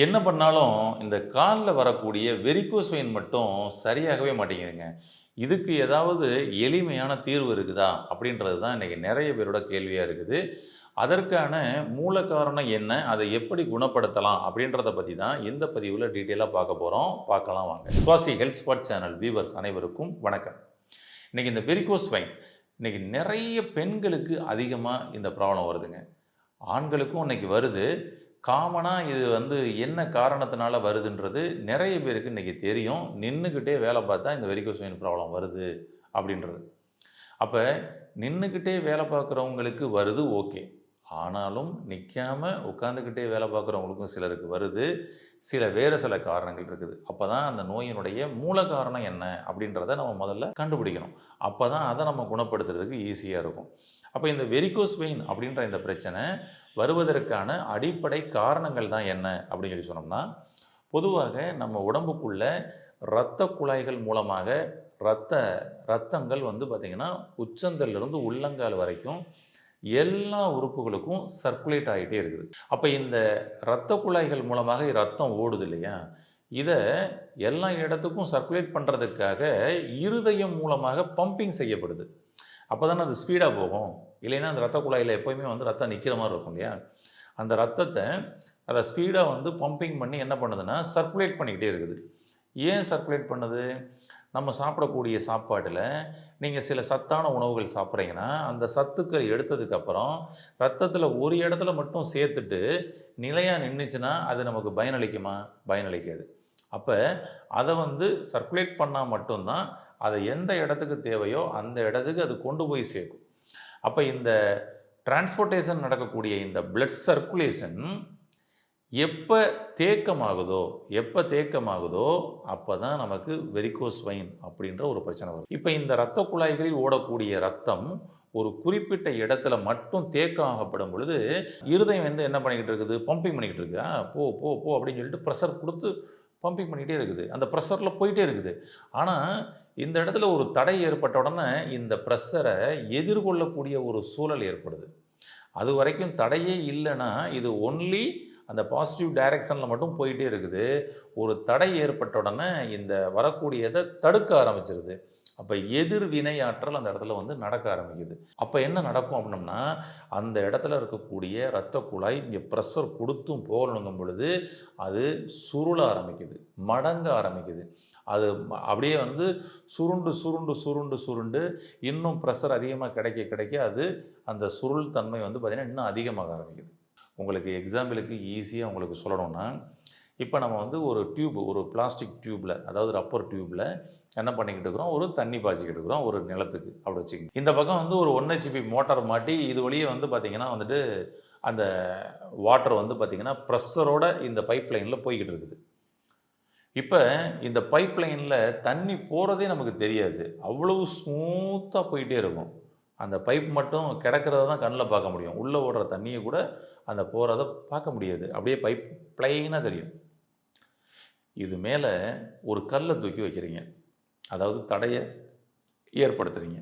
என்ன பண்ணாலும் இந்த காலில் வரக்கூடிய வெரிகோஸ் வெயின் மட்டும் சரியாகவே மாட்டேங்குதுங்க. இதுக்கு ஏதாவது எளிமையான தீர்வு இருக்குதா? அப்படின்றது தான் இன்றைக்கி நிறைய பேரோட கேள்வியாக இருக்குது. அதற்கான மூல காரணம் என்ன? அதை எப்படி குணப்படுத்தலாம்? அப்படின்றத பற்றி தான் இந்த பதிவில் டீட்டெயிலாக பார்க்க போகிறோம் பார்க்கலாம் வாங்க. Suvasi health spot channel viewers அனைவருக்கும் வணக்கம். இன்றைக்கி இந்த வெரிகோஸ் வைன் இன்றைக்கி நிறைய பெண்களுக்கு அதிகமாக இந்த ப்ராப்ளம் வருதுங்க. ஆண்களுக்கும் இன்றைக்கி வருது. காமனாக இது வந்து என்ன காரணத்தினால வருதுன்றது நிறைய பேருக்கு இன்றைக்கி தெரியும். நின்றுக்கிட்டே வேலை பார்த்தா இந்த வெரிகோசைன் ப்ராப்ளம் வருது அப்படின்றது. அப்போ நின்றுக்கிட்டே வேலை பார்க்குறவங்களுக்கு வருது ஓகே. ஆனாலும் நிற்காம உட்காந்துக்கிட்டே வேலை பார்க்குறவங்களுக்கும் சிலருக்கு வருது. சில வேறு சில காரணங்கள் இருக்குது. அப்போ தான் அந்த நோயினுடைய மூல காரணம் என்ன அப்படின்றத நம்ம முதல்ல கண்டுபிடிக்கணும். அப்போ தான் அதை நம்ம குணப்படுத்துறதுக்கு ஈஸியாக இருக்கும். அப்போ இந்த வெரிகோஸ் வெயின் அப்படின்ற இந்த பிரச்சனை வருவதற்கான அடிப்படை காரணங்கள் தான் என்ன அப்படின்னு சொல்லி சொன்னோம்னா பொதுவாக நம்ம உடம்புக்குள்ள இரத்த குழாய்கள் மூலமாக இரத்த ரத்தங்கள் வந்து பார்த்திங்கன்னா உச்சந்தலிருந்து உள்ளங்கால் வரைக்கும் எல்லா உறுப்புகளுக்கும் சர்க்குலேட் ஆகிட்டே இருக்குது. அப்போ இந்த இரத்த குழாய்கள் மூலமாக ரத்தம் ஓடுது இல்லையா? இதை எல்லா இடத்துக்கும் சர்க்குலேட் பண்ணுறதுக்காக இருதயம் மூலமாக பம்பிங் செய்யப்படுது. அப்போ தானே அது ஸ்பீடாக போகும். இல்லைன்னா அந்த ரத்த குழாயில் எப்போயுமே வந்து ரத்தம் நிற்கிற மாதிரி இருக்கும் இல்லையா? அந்த ரத்தத்தை அதை ஸ்பீடாக வந்து பம்பிங் பண்ணி என்ன பண்ணுதுன்னா சர்க்குலேட் பண்ணிக்கிட்டே இருக்குது. ஏன் சர்க்குலேட் பண்ணுது? நம்ம சாப்பிடக்கூடிய சாப்பாட்டில் நீங்கள் சில சத்தான உணவுகள் சாப்பிட்றீங்கன்னா அந்த சத்துக்கள் எடுத்ததுக்கப்புறம் ரத்தத்தில் ஒரு இடத்துல மட்டும் சேர்த்துட்டு நிலையாக நின்றுச்சுன்னா அது நமக்கு பயனளிக்குமா? பயனளிக்காது. அப்போ அதை வந்து சர்க்குலேட் பண்ணால் மட்டும்தான் அதை எந்த இடத்துக்கு தேவையோ அந்த இடத்துக்கு அது கொண்டு போய் சேர்க்கும். அப்போ இந்த டிரான்ஸ்போர்ட்டேஷன் நடக்கக்கூடிய இந்த பிளட் சர்க்குலேஷன் எப்போ தேக்கமாகுதோ எப்போ தேக்கமாகுதோ அப்போ தான் நமக்கு வெரிகோஸ் வைன் அப்படின்ற ஒரு பிரச்சனை வரும். இப்போ இந்த இரத்த குழாய்களில் ஓடக்கூடிய ரத்தம் ஒரு குறிப்பிட்ட இடத்துல மட்டும் தேக்கம் ஆகப்படும் பொழுது இருதயம் வந்து என்ன பண்ணிக்கிட்டு இருக்குது? பம்பிங் பண்ணிக்கிட்டு இருக்கு. போ போ போ அப்படின்னு சொல்லிட்டு ப்ரெஷர் கொடுத்து பம்பிங் பண்ணிக்கிட்டே இருக்குது. அந்த ப்ரெஷரில் போயிட்டே இருக்குது. ஆனால் இந்த இடத்துல ஒரு தடை ஏற்பட்ட உடனே இந்த ப்ரெஷரை எதிர்கொள்ளக்கூடிய ஒரு சூழல் ஏற்படுது. அது வரைக்கும் தடையே இல்லைன்னா இது ஒன்லி அந்த பாசிட்டிவ் டைரக்ஷனில் மட்டும் போயிட்டே இருக்குது. ஒரு தடை ஏற்பட்ட உடனே இந்த வரக்கூடியதை தடுக்க ஆரம்பிச்சிருது. அப்போ எதிர் வினையாற்றல் அந்த இடத்துல வந்து நடக்க ஆரம்பிக்குது. அப்போ என்ன நடக்கும் அப்படின்னம்னா அந்த இடத்துல இருக்கக்கூடிய இரத்த குழாய் இங்கே ப்ரெஷர் கொடுத்தும் போகணுங்கும் பொழுது அது சுருள ஆரம்பிக்குது மடங்க ஆரம்பிக்குது. அது அப்படியே வந்து சுருண்டு சுருண்டு சுருண்டு சுருண்டு இன்னும் ப்ரெஷர் அதிகமாக கிடைக்க கிடைக்க அது அந்த சுருள் தன்மை வந்து பார்த்திங்கன்னா இன்னும் அதிகமாக ஆரம்பிக்குது. உங்களுக்கு எக்ஸாம்பிளுக்கு ஈஸியாக உங்களுக்கு சொல்லணும்னா இப்போ நம்ம வந்து ஒரு டியூப் ஒரு பிளாஸ்டிக் டியூப்பில் அதாவது ரப்பர் டியூப்பில் என்ன பண்ணிக்கிட்டு இருக்கிறோம்? ஒரு தண்ணி பாய்ச்சிக்கிட்டு இருக்கிறோம் ஒரு நிலத்துக்கு அப்படி வச்சுக்கோங்க இந்த பக்கம் வந்து ஒரு ஒன் ஹெச்பி மோட்டார் மாட்டி இது வழியே வந்து பார்த்திங்கன்னா வந்துட்டு அந்த வாட்டர் வந்து பார்த்திங்கன்னா ப்ரெஷரோட இந்த பைப் லைனில் போய்கிட்டு இருக்குது. இப்போ இந்த பைப் லைனில் தண்ணி போகிறதே நமக்கு தெரியாது. அவ்வளவு ஸ்மூத்தாக போயிட்டே இருக்கும். அந்த பைப் மட்டும் கிடக்கிறத தான் கண்ணில் பார்க்க முடியும். உள்ளே ஓடுற தண்ணியை கூட அந்த போகிறத பார்க்க முடியாது. அப்படியே பைப் பிளைனாக தெரியும். இது மேலே ஒரு கல்லை தூக்கி வைக்கிறீங்க. அதாவது தடையை ஏற்படுத்துகிறீங்க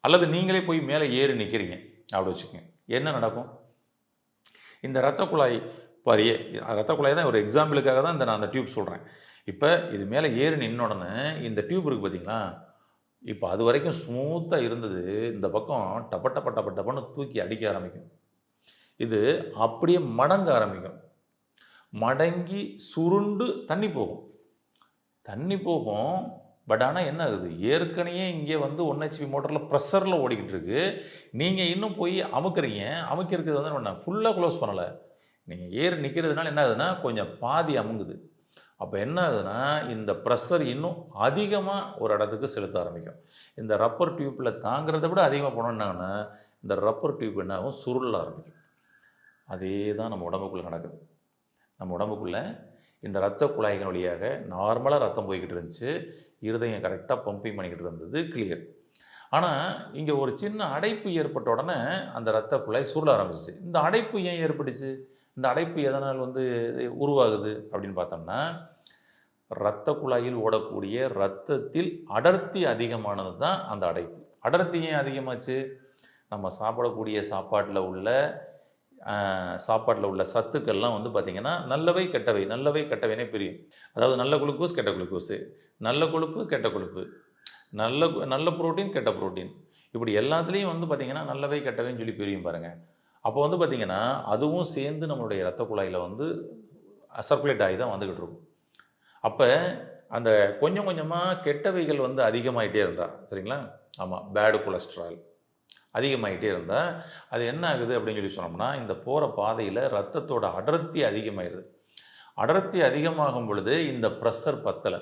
அல்லது நீங்களே போய் மேலே ஏறி நிற்கிறீங்க அப்படி வச்சுக்கோங்க. என்ன நடக்கும்? இந்த இரத்த குழாய் பாரிய ரத்த குழாய் தான் ஒரு எக்ஸாம்பிளுக்காக தான் இந்த நான் அந்த டியூப் சொல்கிறேன் இப்போ இது மேலே ஏறி நின்னோடனே இந்த டியூப் இருக்குது பார்த்தீங்களா இப்போ அது வரைக்கும் ஸ்மூத்தாக இருந்தது. இந்த பக்கம் டப்ப டப்ப டப்ப டப்பன்னு தூக்கி அடிக்க ஆரம்பிக்கும். இது அப்படியே மடங்க ஆரம்பிக்கும். மடங்கி சுருண்டு தண்ணி போகும். தண்ணி போகும். பட் ஆனால் என்ன ஆகுது? ஏற்கனவே இங்கே வந்து ஒன் ஹெச்பி மோட்டரில் ப்ரெஷரில் ஓடிக்கிட்டு இருக்கு. நீங்கள் இன்னும் போய் அமுக்குறீங்க. அமுக்கிறதுக்கு வந்து என்ன ஃபுல்லாக க்ளோஸ் பண்ணலை. நீங்கள் ஏறி நிற்கிறதுனால என்ன ஆகுதுன்னா கொஞ்சம் பாதி அமுங்குது. அப்போ என்ன ஆகுதுன்னா இந்த ப்ரெஷர் இன்னும் அதிகமாக ஒரு இடத்துக்கு செலுத்த ஆரம்பிக்கும். இந்த ரப்பர் டியூப்பில் தாங்கிறத விட அதிகமாக போனோம்னாங்கன்னா இந்த ரப்பர் டியூப் என்ன ஆகும்? சுருள ஆரம்பிக்கும். அதே தான் நம்ம உடம்புக்குள்ளே நடக்குது. நம்ம உடம்புக்குள்ளே இந்த ரத்த குழாய்கள் வழியாக நார்மலாக ரத்தம் போய்கிட்டு இருந்துச்சு. இருதயம் கரெக்டாக பம்பிங் பண்ணிக்கிட்டு இருந்தது கிளியர் ஆனால் இங்கே ஒரு சின்ன அடைப்பு ஏற்பட்ட உடனே அந்த ரத்த குழாய் சுருள ஆரம்பிச்சிச்சு. இந்த அடைப்பு ஏன் ஏற்பட்டுச்சு? இந்த அடைப்பு எதனால் வந்து உருவாகுது அப்படின்னு பார்த்தோம்னா இரத்த குழாயில் ஓடக்கூடிய இரத்தத்தில் அடர்த்தி அதிகமானது தான் அந்த அடைப்பு. அடர்த்தி ஏன் அதிகமாச்சு? நம்ம சாப்பிடக்கூடிய சாப்பாட்டில் உள்ள சாப்பாட்டில் உள்ள சத்துக்கள்லாம் வந்து பார்த்திங்கன்னா நல்லவை கெட்டவை நல்லவை கெட்டவைனே பிரியும். அதாவது நல்ல குளுக்கோஸ் கெட்ட குளுக்கோஸு. நல்ல கொழுப்பு கெட்ட கொழுப்பு. நல்ல கு- நல்ல புரோட்டீன் கெட்ட புரோட்டீன். இப்படி எல்லாத்துலேயும் வந்து பார்த்திங்கன்னா நல்லவை கெட்டவைன்னு சொல்லி பிரியும் பாருங்கள் அப்போ வந்து பார்த்திங்கன்னா அதுவும் சேர்ந்து நம்மளுடைய ரத்த குழாயில் வந்து சர்க்குலேட் ஆகி தான் வந்துக்கிட்டு இருக்கும். அப்போ அந்த கொஞ்சம் கொஞ்சமாக கெட்டவைகள் வந்து அதிகமாகிட்டே இருந்தா சரிங்களா? ஆமாம் பேடு கொலஸ்ட்ரால் அதிகமாகிட்டே இருந்தால் அது என்ன ஆகுது அப்படின்னு சொல்லி சொன்னோம்னா இந்த போகிற பாதையில் ரத்தத்தோட அடர்த்தி அதிகமாயிருது அடர்த்தி அதிகமாகும் பொழுது இந்த ப்ரெஷர் பத்தலை.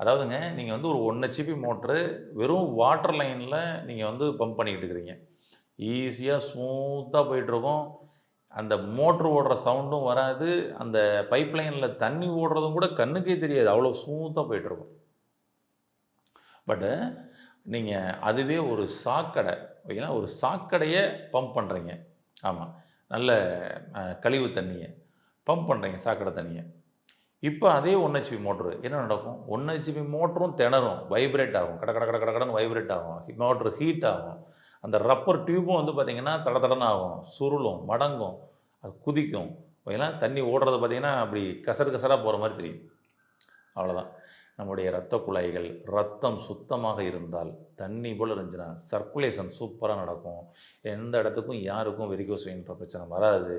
அதாவதுங்க நீங்கள் வந்து ஒரு ஒன் சிபி மோட்ரு வெறும் வாட்டர் லைனில் நீங்கள் வந்து பம்ப் பண்ணிக்கிட்டு இருக்கிறீங்க. ஈஸியாக ஸ்மூத்தாக போயிட்டுருக்கும். அந்த மோட்ரு ஓடுற சவுண்டும் வராது. அந்த பைப் லைனில் தண்ணி ஓடுறதும் கூட கண்ணுக்கே தெரியாது. அவ்வளோ ஸ்மூத்தாக போயிட்டுருக்கும். பட்டு நீங்கள் அதுவே ஒரு சாக்கடை. ஓகேங்களா ஒரு சாக்கடையை பம்ப் பண்ணுறீங்க ஆமாம் நல்ல கழிவு தண்ணியை பம்ப் பண்ணுறீங்க சாக்கடை தண்ணியை. இப்போ அதே ஒன் ஹெச்பி மோட்ரு என்ன நடக்கும்? ஒன் ஹெச்பி மோட்டரும் திணறும். வைப்ரேட் ஆகும். கட கட கட கட கடன்னு வைப்ரேட் ஆகும். மோட்ரு ஹீட் ஆகும். அந்த ரப்பர் டியூப்பும் வந்து பார்த்திங்கன்னா தட ஆகும். சுருளும் மடங்கும் அது குதிக்கும். ஓகேங்களா தண்ணி ஓடுறது பார்த்திங்கன்னா அப்படி கசரு கசராக போகிற மாதிரி தெரியும். அவ்வளோதான் நம்முடைய இரத்த குழாய்கள் ரத்தம் சுத்தமாக இருந்தால் தண்ணி போல் இருந்துச்சுன்னா சர்க்குலேஷன் சூப்பராக நடக்கும். எந்த இடத்துக்கும் யாருக்கும் வெறிக்கோசுன்ற பிரச்சனை வராது.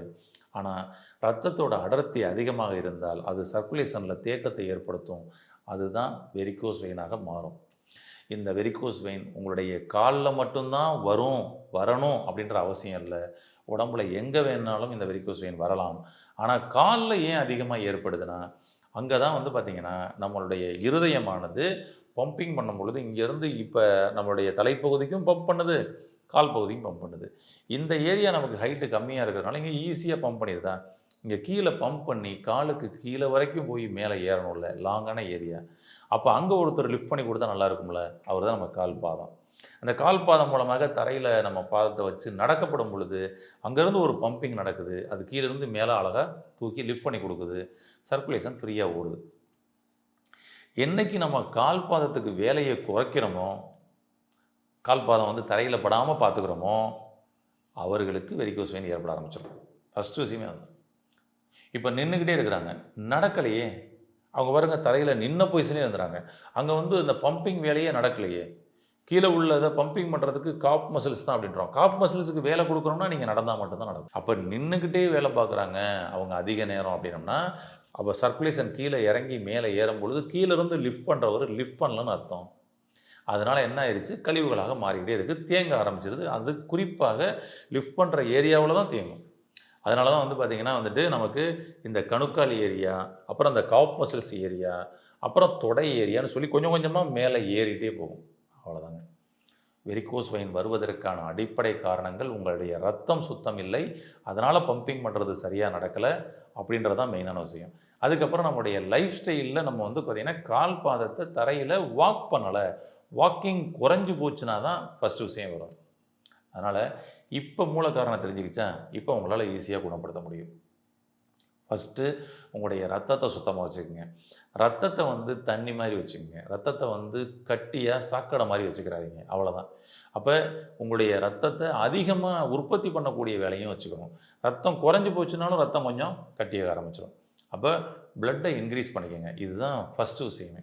ஆனால் ரத்தத்தோட அடர்த்தி அதிகமாக இருந்தால் அது சர்க்குலேஷனில் தேக்கத்தை ஏற்படுத்தும். அதுதான் வெரிக்கோஸ் வெயினாக மாறும். இந்த வெரிகோஸ் வெயின் உங்களுடைய காலில் மட்டும்தான் வரும் வரணும் அப்படின்ற அவசியம் இல்லை. உடம்புல எங்கே வேணாலும் இந்த வெரிகோஸ் வெயின் வரலாம். ஆனால் காலில் ஏன் அதிகமாக ஏற்படுதுன்னா அங்கே தான் வந்து பார்த்திங்கன்னா நம்மளுடைய இருதயமானது பம்பிங் பண்ணும் பொழுது இங்கேருந்து இப்போ நம்மளுடைய தலைப்பகுதிக்கும் பம்ப் பண்ணுது கால் பகுதியும் பம்ப் பண்ணுது. இந்த ஏரியா நமக்கு ஹைட்டு கம்மியாக இருக்கிறதுனால இங்கே ஈஸியாக பம்ப் பண்ணிடுதா இங்கே கீழே பம்ப் பண்ணி காலுக்கு கீழே வரைக்கும் போய் மேலே ஏறணும்ல லாங்கான ஏரியா அப்போ அங்கே ஒருத்தர் லிஃப்ட் பண்ணி கொடுத்தா நல்லா இருக்கும்ல? அவர் தான் நம்ம கால் பாதம். அந்த கால் பாதம் மூலமாக தரையில் நம்ம பாதத்தை வச்சு நடக்கப்படும் பொழுது அங்கேருந்து ஒரு பம்பிங் நடக்குது. அது கீழேருந்து மேலே அழகாக தூக்கி லிஃப்ட் பண்ணி கொடுக்குது. சர்க்குலேஷன் ஃப்ரீயாக ஓடுது. என்னைக்கு நம்ம கால் பாதத்துக்கு வேலையை குறைக்கிறோமோ கால் பாதம் வந்து தரையில் படாமல் பார்த்துக்கிறோமோ அவர்களுக்கு வெரிக்கோஸ் வெயின் ஏற்பட ஆரம்பிச்சிடும் ஃபஸ்ட்டு விஷயமே அது. இப்போ நின்றுக்கிட்டே இருக்கிறாங்க. நடக்கலையே. அவங்க பாருங்க தரையில் நின்ன பொசிஷனே இருந்துறாங்க. அங்கே வந்து இந்த பம்பிங் வேலையே நடக்கலையே. கீழே உள்ளதை பம்பிங் பண்ணுறதுக்கு காப் மசில்ஸ் தான் அப்படின்றோம். காப் மசில்ஸுக்கு வேலை கொடுக்குறோம்னா நீங்கள் நடந்தால் மட்டும்தான் நடக்கும். அப்போ நின்றுக்கிட்டே வேலை பார்க்குறாங்க அவங்க அதிக நேரம் அப்படின்னம்னா அப்போ சர்க்குலேஷன் கீழே இறங்கி மேலே ஏறும் பொழுது கீழே இருந்து லிஃப்ட் பண்ணுறவர் லிஃப்ட் பண்ணலன்னு அர்த்தம். அதனால் என்ன ஆயிடுச்சு கழிவுகளாக மாறிக்கிட்டே இருக்குது தேங்க ஆரம்பிச்சிருது. அது குறிப்பாக லிஃப்ட் பண்ணுற ஏரியாவில் தான் தேங்கும். அதனால தான் வந்து பார்த்திங்கன்னா வந்துட்டு நமக்கு இந்த கணுக்கால் ஏரியா அப்புறம் இந்த காப் மசில்ஸ் ஏரியா அப்புறம் தொடை ஏரியான்னு சொல்லி கொஞ்சம் கொஞ்சமாக மேலே ஏறிட்டே போகும். அவ்வளோதாங்க வெரிகோஸ் வெயின் வருவதற்கான அடிப்படை காரணங்கள் உங்களுடைய ரத்தம் சுத்தம் இல்லை அதனால் பம்பிங் பண்ணுறது சரியாக நடக்கலை அப்படின்றது தான் மெயினான விஷயம். அதுக்கப்புறம் நம்முடைய லைஃப் ஸ்டைலில் நம்ம வந்து பார்த்திங்கன்னா கால் பாதத்தை தரையில் வாக் பண்ணலை. வாக்கிங் குறைஞ்சி போச்சுன்னா தான் ஃபஸ்ட்டு விஷயம் வரும். அதனால் இப்போ மூல காரணம் தெரிஞ்சுக்கிச்சா இப்போ உங்களால் ஈஸியாக குணப்படுத்த முடியும். ஃபஸ்ட்டு உங்களுடைய ரத்தத்தை சுத்தமாக வச்சுக்கோங்க. ரத்தத்தை வந்து தண்ணி மாதிரி வச்சுக்கோங்க. ரத்தத்தை வந்து கட்டியாக சாக்கடை மாதிரி வச்சுக்கிறாதீங்க. அவ்வளோதான் அப்போ உங்களுடைய ரத்தத்தை அதிகமாக உற்பத்தி பண்ணக்கூடிய வேலையும் வச்சுக்கணும். ரத்தம் குறைஞ்சி போச்சுனாலும் ரத்தம் கொஞ்சம் கட்டியாக ஆரம்பிச்சிடும் அப்போ பிளட்டை இன்க்ரீஸ் பண்ணிக்கோங்க. இதுதான் ஃபஸ்ட்டு விஷயமே.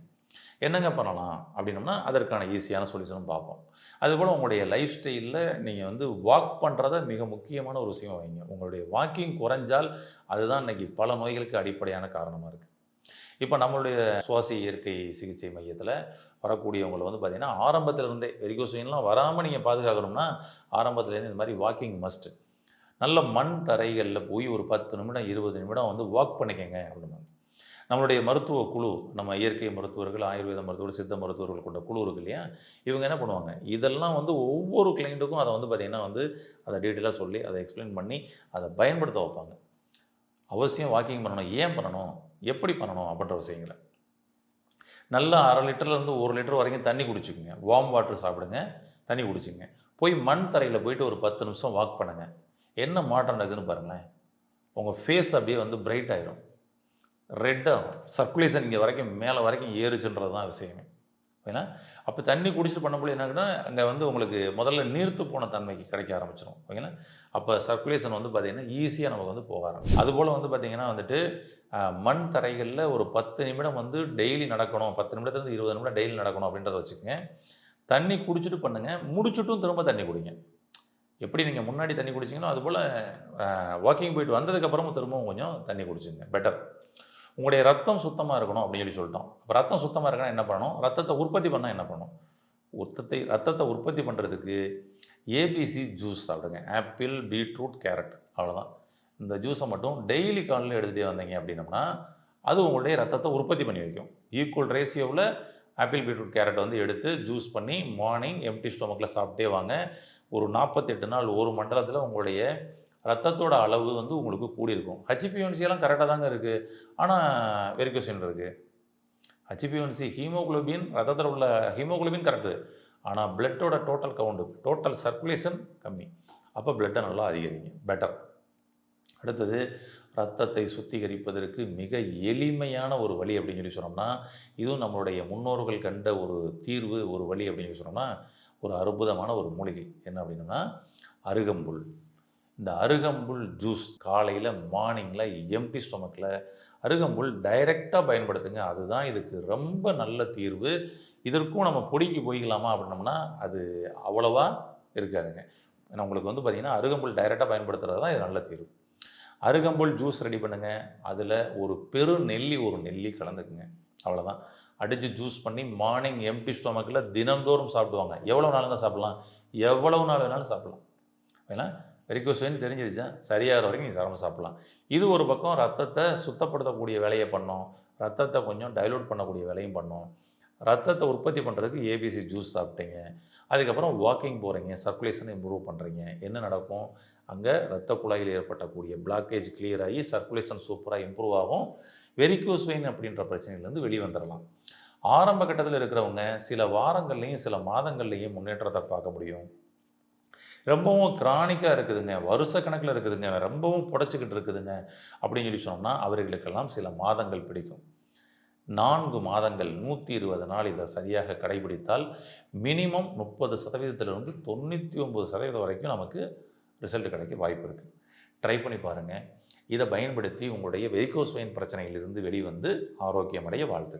என்னங்க பண்ணலாம்? அப்படின்னோம்னா அதற்கான ஈஸியான சொல்யூஷனும் பார்ப்போம். அதுபோல் உங்களுடைய லைஃப் ஸ்டைலில் நீங்கள் வந்து வாக் பண்ணுறத மிக முக்கியமான ஒரு விஷயம் வைங்க. உங்களுடைய வாக்கிங் குறைஞ்சால் அதுதான் இன்னைக்கு பல நோய்களுக்கு அடிப்படையான காரணமாக இருக்குது இப்போ நம்மளுடைய சுவாசி இயற்கை சிகிச்சை மையத்தில் வரக்கூடியவங்களை வந்து பார்த்திங்கன்னா ஆரம்பத்திலிருந்தே வெரிகோஸ் வராமல் நீங்கள் பாதுகாக்கணும்னா ஆரம்பத்துலேருந்து இந்த மாதிரி வாக்கிங் மஸ்ட்டு நல்ல மண் தரைகளில் போய் ஒரு பத்து நிமிடம் இருபது நிமிடம் வந்து வாக் பண்ணிக்கங்க அப்படிம்பாங்க. நம்மளுடைய மருத்துவ குழு நம்ம இயற்கை மருத்துவர்கள் ஆயுர்வேத மருத்துவர்கள் சித்த மருத்துவர்கள் கொண்ட குழு இருக்கு இல்லையா? இவங்க என்ன பண்ணுவாங்க? இதெல்லாம் வந்து ஒவ்வொரு கிளைண்ட்டுக்கும் அதை வந்து பார்த்திங்கன்னா வந்து அதை டீட்டெயிலாக சொல்லி அதை எக்ஸ்பிளைன் பண்ணி அதை பயன்படுத்த வைப்பாங்க. அவசியம் வாக்கிங் பண்ணணும். ஏன் பண்ணணும்? எப்படி பண்ணணும்? அப்படின்ற விஷயங்களை. நல்லா அரை லிட்டர்லேருந்து ஒரு லிட்டர் வரைக்கும் தண்ணி குடிச்சுக்குங்க. வார்ம் வாட்டர் சாப்பிடுங்க. தண்ணி குடிச்சுங்க போய் மண் தரையில் போயிட்டு ஒரு பத்து நிமிஷம் வாக் பண்ணுங்கள் என்ன மாற்றம் நடக்குதுன்னு பாருங்களேன். உங்கள் ஃபேஸ் அப்படியே வந்து பிரைட் ஆயிரும். ரெட்டாகும் சர்க்குலேஷன் இங்கே வரைக்கும் மேலே வரைக்கும் ஏறுச்சுன்றது தான் விஷயமே. ஏன்னா அப்போ தண்ணி குடிச்சிட்டு பண்ணும்போது என்னாகுன்னா அங்கே வந்து உங்களுக்கு முதல்ல நீர்த்து போன தன்மைக்கு கிடைக்க ஆரம்பிச்சிடும் ஓகேங்களா? அப்போ சர்க்குலேஷன் வந்து பார்த்திங்கன்னா ஈஸியாக நமக்கு வந்து போக ஆரம்பிச்சு அதுபோல் வந்து பார்த்திங்கன்னா வந்துட்டு மண் தரைகளில் ஒரு பத்து நிமிடம் வந்து டெய்லி நடக்கணும். பத்து நிமிடத்துலேருந்து இருபது நிமிடம் டெய்லி நடக்கணும் அப்படின்றத வச்சுக்கோங்க. தண்ணி குடிச்சிட்டு பண்ணுங்கள் முடிச்சுட்டும் திரும்ப தண்ணி குடிங்க. எப்படி நீங்கள் முன்னாடி தண்ணி குடிச்சிங்கன்னா அதுபோல் வாக்கிங் போயிட்டு வந்ததுக்கப்புறமும் திரும்பவும் கொஞ்சம் தண்ணி குடிச்சுங்க. பெட்டர் உங்களுடைய ரத்தம் சுத்தமாக இருக்கணும் அப்படின்னு சொல்லி சொல்லிட்டோம். அப்போ ரத்தம் சுத்தமாக இருக்கணும் என்ன பண்ணணும்? ரத்தத்தை உற்பத்தி பண்ணால் என்ன பண்ணணும்? உத்தத்தை ரத்தத்தை உற்பத்தி பண்ணுறதுக்கு ஏபிசி ஜூஸ் சாப்பிடுங்க. ஆப்பிள் பீட்ரூட் கேரட் அவ்வளோதான் இந்த ஜூஸை மட்டும் டெய்லி காலையில் எடுத்துகிட்டே வந்தீங்க அப்படின்னம்னா அது உங்களுடைய ரத்தத்தை உற்பத்தி பண்ணி வைக்கும். ஈக்குவல் ரேஷியோவில் ஆப்பிள் பீட்ரூட் கேரட் வந்து எடுத்து ஜூஸ் பண்ணி மார்னிங் எம்டி ஸ்டொமக்கில் சாப்பிட்டே வாங்க. ஒரு நாற்பத்தெட்டு நாள் ஒரு மண்டலத்தில் உங்களுடைய ரத்தத்தோட அளவு வந்து உங்களுக்கு கூடியிருக்கும். ஹெச்பிஎன்சி எல்லாம் கரெக்டாக தாங்க இருக்குது ஆனால் வெரிகோசின் இருக்குது ஹச்சிபிஎன்சி ஹீமோகுளோபின் ரத்தத்தில் உள்ள ஹீமோகுளோபின் கரெக்டு ஆனால் பிளட்டோட டோட்டல் கவுண்டு டோட்டல் சர்க்குலேஷன் கம்மி. அப்போ பிளட்டை நல்லா அதிகரிங்க. பெட்டர் அடுத்தது ரத்தத்தை சுத்திகரிப்பதற்கு மிக எளிமையான ஒரு வழி அப்படின்னு சொல்லி சொன்னோம்னா இதுவும் நம்மளுடைய முன்னோர்கள் கண்ட ஒரு தீர்வு ஒரு வழி அப்படின்னு சொல்லி சொன்னோம்னா ஒரு அற்புதமான ஒரு மூலிகை. என்ன அப்படின்னா அருகம்புல். இந்த அருகம்புல் ஜூஸ் காலையில் மார்னிங்கில் எம்டி ஸ்டொமக்கில் அருகம்புல் டைரெக்டாக பயன்படுத்துங்க. அதுதான் இதுக்கு ரொம்ப நல்ல தீர்வு. இதற்கும் நம்ம பொடிக்கு போய்க்கலாமா அப்படின்னோம்னா அது அவ்வளோவா இருக்காதுங்க. ஏன்னா உங்களுக்கு வந்து பார்த்திங்கன்னா அருகம்புல் டைரெக்டாக பயன்படுத்துகிறது தான் இது நல்ல தீர்வு. அருகம்புல் ஜூஸ் ரெடி பண்ணுங்கள் அதில் ஒரு பெரு நெல்லி ஒரு நெல்லி கலந்துக்குங்க. அவ்வளோதான் அடித்து ஜூஸ் பண்ணி மார்னிங் எம்டி ஸ்டொமக்கில் தினந்தோறும் சாப்பிடுவாங்க. எவ்வளோ நாள் தான் சாப்பிட்லாம்? எவ்வளவு நாள் வேணாலும் சாப்பிட்லாம். ஏன்னா வெரிகோஸ் வெயின் தெரிஞ்சிருச்சா? சரியாகிற வரைக்கும் நீங்கள் சிரமம் சாப்பிட்லாம். இது ஒரு பக்கம் ரத்தத்தை சுத்தப்படுத்தக்கூடிய வேலையை பண்ணோம். ரத்தத்தை கொஞ்சம் டைலூட் பண்ணக்கூடிய வேலையும் பண்ணோம். ரத்தத்தை உற்பத்தி பண்ணுறதுக்கு ஏபிசி ஜூஸ் சாப்பிட்டீங்க. அதுக்கப்புறம் வாக்கிங் போகிறீங்க சர்க்குலேஷனை இம்ப்ரூவ் பண்ணுறீங்க என்ன நடக்கும்? அங்கே ரத்த குழாயில் ஏற்பட்டக்கூடிய பிளாக்கேஜ் கிளியர் ஆகி சர்க்குலேஷன் சூப்பராக இம்ப்ரூவ் ஆகும். வெரிக்யூஸ் வெயின் அப்படின்ற பிரச்சனையிலேருந்து வெளியே வந்துடலாம் ஆரம்ப கட்டத்தில் இருக்கிறவங்க சில வாரங்கள்லேயும் சில மாதங்கள்லேயும் முன்னேற்றத்தை பார்க்க முடியும். ரொம்பவும் கிரானிக்காக இருக்குதுங்க. வருஷ கணக்கில் இருக்குதுங்க. ரொம்பவும் புடைச்சிக்கிட்டு இருக்குதுங்க. அப்படின்னு சொல்லி சொன்னோம்னா அவர்களுக்கெல்லாம் சில மாதங்கள் பிடிக்கும். நான்கு மாதங்கள் நூற்றி இருபது நாள் இதை சரியாக கடைபிடித்தால் மினிமம் முப்பது சதவீதத்திலிருந்து தொண்ணூற்றி ஒம்பது சதவீதம் வரைக்கும் நமக்கு ரிசல்ட் கிடைக்க வாய்ப்பு இருக்குது ட்ரை பண்ணி பாருங்கள் இதை பயன்படுத்தி உங்களுடைய வெரிகோஸ் வெயின் பிரச்சனையிலிருந்து வெளிவந்து ஆரோக்கியமடைய வாழ்த்து